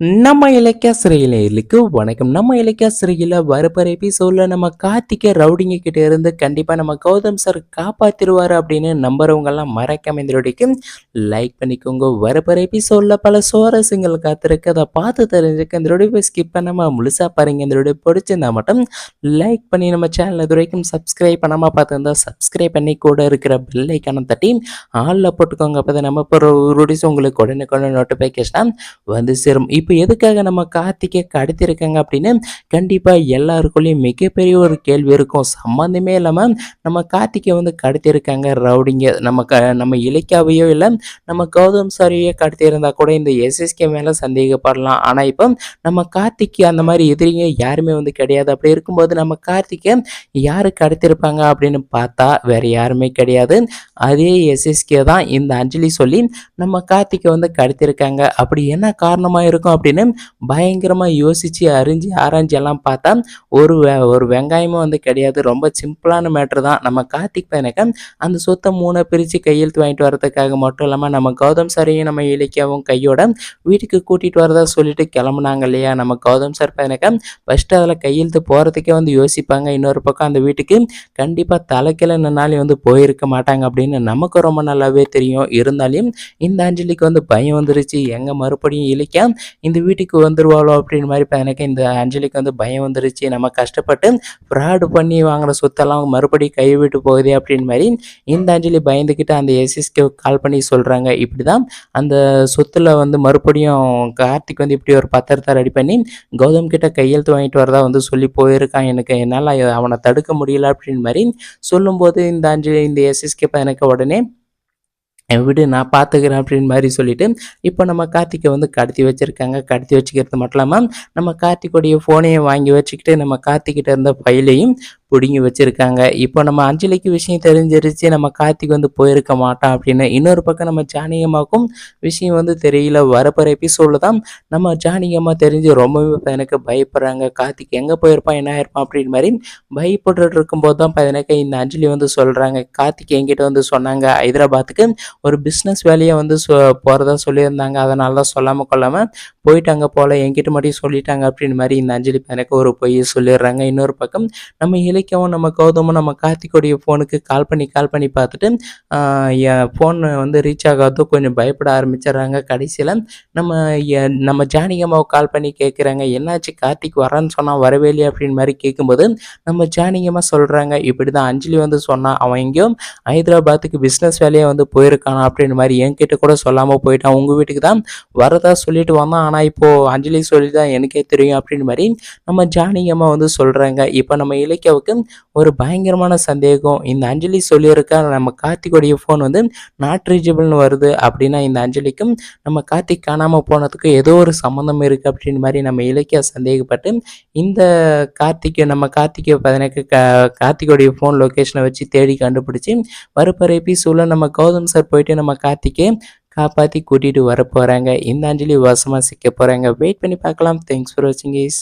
நம்ம இலக்கிய சிறையிலுக்கு வணக்கம். நம்ம இலக்கிய சிறையில் வரப்போற எபிசோடில் நம்ம கார்த்திகை ரவுடிங்க கிட்ட இருந்து கண்டிப்பாக நம்ம கௌதம் சார் காப்பாற்றிடுவார் அப்படின்னு நம்புறவங்கெல்லாம் மறக்காம இந்த வீடியோக்கு லைக் பண்ணிக்கோங்க. வரப்போற எபிசோடில் பல சுவாரஸ்யங்கள் காத்திருக்கு அதை பார்த்து தெரிஞ்சுக்க இந்த வீடியோ ஸ்கிப் பண்ணாமல் முழுசாக பாருங்க. இந்த வீடியோ பிடிச்சிருந்தா மட்டும் லைக் பண்ணி நம்ம சேனல் இது வரைக்கும் சப்ஸ்கிரைப் பண்ணாமல் பார்த்துருந்தா சப்ஸ்கிரைப் பண்ணி கூட இருக்கிற பெல் தட்டி ஆளில் போட்டுக்கோங்க. அப்போ தான் நம்ம இப்போ வீடியோஸ் உங்களுக்கு உடனே உடனே நோட்டிஃபிகேஷனாக வந்து சேரும். இப்போ எதுக்காக நம்ம கார்த்திகை கடத்திருக்காங்க அப்படின்னு கண்டிப்பாக எல்லாருக்குள்ளேயும் மிகப்பெரிய ஒரு கேள்வி இருக்கும். சம்மந்தமே இல்லாமல் நம்ம கார்த்திகை வந்து கடத்திருக்காங்க ரவுடிங்க. நம்ம க நம்ம இலக்கியாவையோ இல்லை நம்ம கௌதம் சாரியோ கடத்தியிருந்தா கூட இந்த எஸ்எஸ்கே மேலே சந்தேகப்படலாம். ஆனால் இப்போ நம்ம கார்த்திக்கு அந்த மாதிரி எதிரிங்க யாருமே வந்து கிடையாது. அப்படி இருக்கும்போது நம்ம கார்த்திகை யார் கடத்திருப்பாங்க அப்படின்னு பார்த்தா வேறு யாருமே கிடையாது. அதே எஸ்எஸ்கே தான். இந்த அஞ்சலி சொல்லி நம்ம கார்த்திகை வந்து கடத்திருக்காங்க. அப்படி என்ன காரணமாக இருக்கும் அப்படின்னு பயங்கரமாக யோசித்து அறிஞ்சு ஆராய்ஞ்சு எல்லாம் பார்த்தா ஒரு ஒரு வெங்காயமும் வந்து கிடையாது. ரொம்ப சிம்பிளான மேட்ரு தான். நம்ம கார்த்திக் பையனுக்கு அந்த சொத்தை மூணை பிரித்து கையெழுத்து வாங்கிட்டு வரதுக்காக மட்டும் இல்லாமல் நம்ம கௌதம் சாரையும் நம்ம இலக்கியாவும் கையோட வீட்டுக்கு கூட்டிகிட்டு வரதா சொல்லிட்டு கிளம்புனாங்க இல்லையா? நம்ம கௌதம் சார் பையனுக்கு ஃபஸ்ட்டு அதில் கையெழுத்து போகிறதுக்கே வந்து யோசிப்பாங்க. இன்னொரு பக்கம் அந்த வீட்டுக்கு கண்டிப்பாக தலைக்கில நின்னாலே வந்து போயிருக்க மாட்டாங்க அப்படின்னு நமக்கு ரொம்ப நல்லாவே தெரியும். இருந்தாலும் இந்த அஞ்சலிக்கு வந்து பயம் வந்துருச்சு. எங்கே மறுபடியும் இலக்கியம் இந்த வீட்டுக்கு வந்துருவாளோ அப்படின்னு மாதிரி இப்போ எனக்கு இந்த அஞ்சலிக்கு வந்து பயம் வந்துருச்சு. நம்ம கஷ்டப்பட்டு ஃப்ராடு பண்ணி வாங்கின சொத்தெல்லாம் மறுபடியும் கை விட்டு போகுதே அப்படின்னு மாதிரி இந்த அஞ்சலி பயந்துக்கிட்டு அந்த எஸ்எஸ்கே கால் பண்ணி சொல்கிறாங்க இப்படி தான் அந்த சொத்தில் வந்து மறுபடியும் கார்த்திக் வந்து இப்படி ஒரு பத்திரத்தை ரெடி பண்ணி கௌதம் கிட்ட கையெழுத்து வாங்கிட்டு வரதா வந்து சொல்லி போயிருக்கான். எனக்கு என்னால் அவனை தடுக்க முடியல அப்படின்னு மாதிரி சொல்லும்போது இந்த அஞ்சலி இந்த எஸ்எஸ்கே எனக்கு உடனே விடு நான் பார்த்துக்கிறேன் அப்படின்னு மாதிரி சொல்லிட்டு இப்போ நம்ம கார்த்திகை வந்து கடத்தி வச்சுருக்காங்க. கடத்தி வச்சுக்கிறது மட்டும் இல்லாமல் நம்ம கார்த்திகோடைய ஃபோனையும் வாங்கி வச்சுக்கிட்டு நம்ம கார்த்திகிட்ட இருந்த ஃபைலையும் பிடுங்கி வச்சுருக்காங்க. இப்போ நம்ம அஞ்சலிக்கு விஷயம் தெரிஞ்சிருச்சு நம்ம கார்த்திக் வந்து போயிருக்க மாட்டான் அப்படின்னு இன்னொரு பக்கம் நம்ம ஜானகியம்மாவுக்கும் விஷயம் வந்து தெரியல. வரப்போகிற எபிசோடில் தான் நம்ம ஜானகியம்மா தெரிஞ்சு ரொம்பவே இப்ப எனக்கு பயப்படுறாங்க. கார்த்திக் எங்கே போயிருப்பான் என்ன ஆயிருப்பான் அப்படின்னு மாதிரி பயப்பட்டுட்டு இருக்கும்போது தான் பதினக்க இந்த அஞ்சலி வந்து சொல்கிறாங்க கார்த்திக் என்கிட்ட வந்து சொன்னாங்க. ஹைதராபாத்துக்கு ஒரு பிஸ்னஸ் வேலையை வந்து சொ போகிறதா சொல்லியிருந்தாங்க. அதனால தான் சொல்லாமல் கொள்ளாமல் போயிட்டாங்க போல். என்கிட்ட மட்டும் சொல்லிட்டாங்க அப்படின்னு மாதிரி இந்த அஞ்சலி பையனுக்கு ஒரு பொய்யை சொல்லிடுறாங்க. இன்னொரு பக்கம் நம்ம இலக்கியமும் நம்ம கௌதமும் நம்ம கார்த்திகோடைய ஃபோனுக்கு கால் பண்ணி கால் பண்ணி பார்த்துட்டு என் ஃபோன் வந்து ரீச் ஆகாதோ கொஞ்சம் பயப்பட ஆரம்பிச்சிடுறாங்க கடைசியில். நம்ம நம்ம ஜானிகம்மாவை கால் பண்ணி கேட்குறாங்க என்னாச்சு கார்த்திக் வரேன்னு சொன்னால் வரவே இல்லையா? அப்படின்னு மாதிரி கேட்கும்போது நம்ம ஜானிகமாக சொல்கிறாங்க இப்படி தான் அஞ்சலி வந்து சொன்னால் அவன் எங்கேயும் ஹைதராபாத்துக்கு பிஸ்னஸ் வேலையை வந்து போயிருக்கானா? அப்படின்னு மாதிரி என்கிட்ட கூட சொல்லாமல் போயிட்டான். உங்கள் வீட்டுக்கு தான் வரதா சொல்லிட்டு வந்தான் ஆனால் இப்போது அஞ்சலி சொல்லி தான் எனக்கே தெரியும். அப்படின்னு மாதிரி நம்ம ஜானிகம்மா வந்து சொல்கிறாங்க இப்போ நம்ம இலக்கியாவுக்கு ஒரு பயங்கரமான சந்தேகம். இந்த அஞ்சலி சொல்லியிருக்க நம்ம கார்த்திகோடைய ஃபோன் வந்து நாட் ரீச்சபிள்னு வருது அப்படின்னா இந்த அஞ்சலிக்கும் நம்ம கார்த்திக் காணாமல் போனதுக்கு ஏதோ ஒரு சம்மந்தம் இருக்குது அப்படின்னு மாதிரி நம்ம இலக்கியா சந்தேகப்பட்டு இந்த கார்த்திகை நம்ம கார்த்திகை பதினெட்டு கா கார்த்திகோடைய ஃபோன் லொக்கேஷனை வச்சு தேடி கண்டுபிடிச்சி வரப்போகிற எபிசோடில் நம்ம கௌதம் சார் போயிட்டு நம்ம கார்த்திகை காப்பாற்றி கூட்டிகிட்டு வர போகிறாங்க இந்த அஞ்சலி வசமாக சிக்க போகிறாங்க வெயிட் பண்ணி பார்க்கலாம். தேங்க்ஸ் ஃபார் வாட்சிங் இஸ்